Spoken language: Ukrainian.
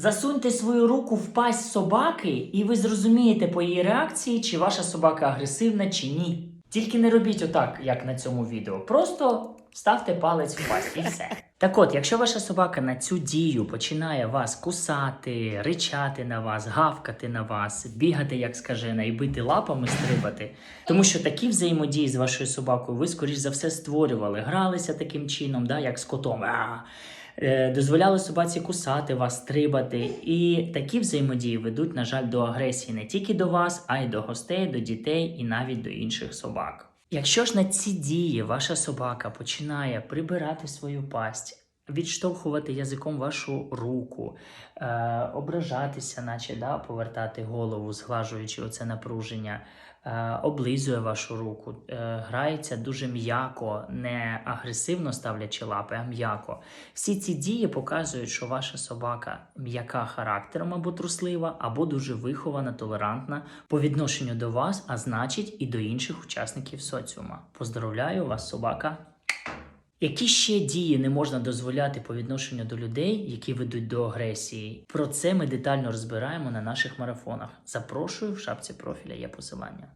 Засуньте свою руку в пасть собаки, і ви зрозумієте по її реакції, чи ваша собака агресивна, чи ні. Тільки не робіть отак, як на цьому відео. Просто ставте палець в пасть і все. Так от, якщо ваша собака на цю дію починає вас кусати, ричати на вас, гавкати на вас, бігати як скажена і бити лапами, стрибати, тому що такі взаємодії з вашою собакою ви, скоріш за все, створювали, гралися таким чином, да, як з котом. Дозволяли собаці кусати вас, стрибати, і такі взаємодії ведуть, на жаль, до агресії не тільки до вас, а й до гостей, до дітей і навіть до інших собак. Якщо ж на ці дії ваша собака починає прибирати свою пасть, відштовхувати язиком вашу руку, е, ображатися, наче да, повертати голову, зглажуючи оце напруження, е, облизує вашу руку, е, грається дуже м'яко, не агресивно ставлячи лапи, а м'яко. Всі ці дії показують, що ваша собака м'яка характером або труслива, або дуже вихована, толерантна по відношенню до вас, а значить і до інших учасників соціума. Поздоровляю вас, собака. Які ще дії не можна дозволяти по відношенню до людей, які ведуть до агресії? Про це ми детально розбираємо на наших марафонах. Запрошую в шапці профіля є посилання.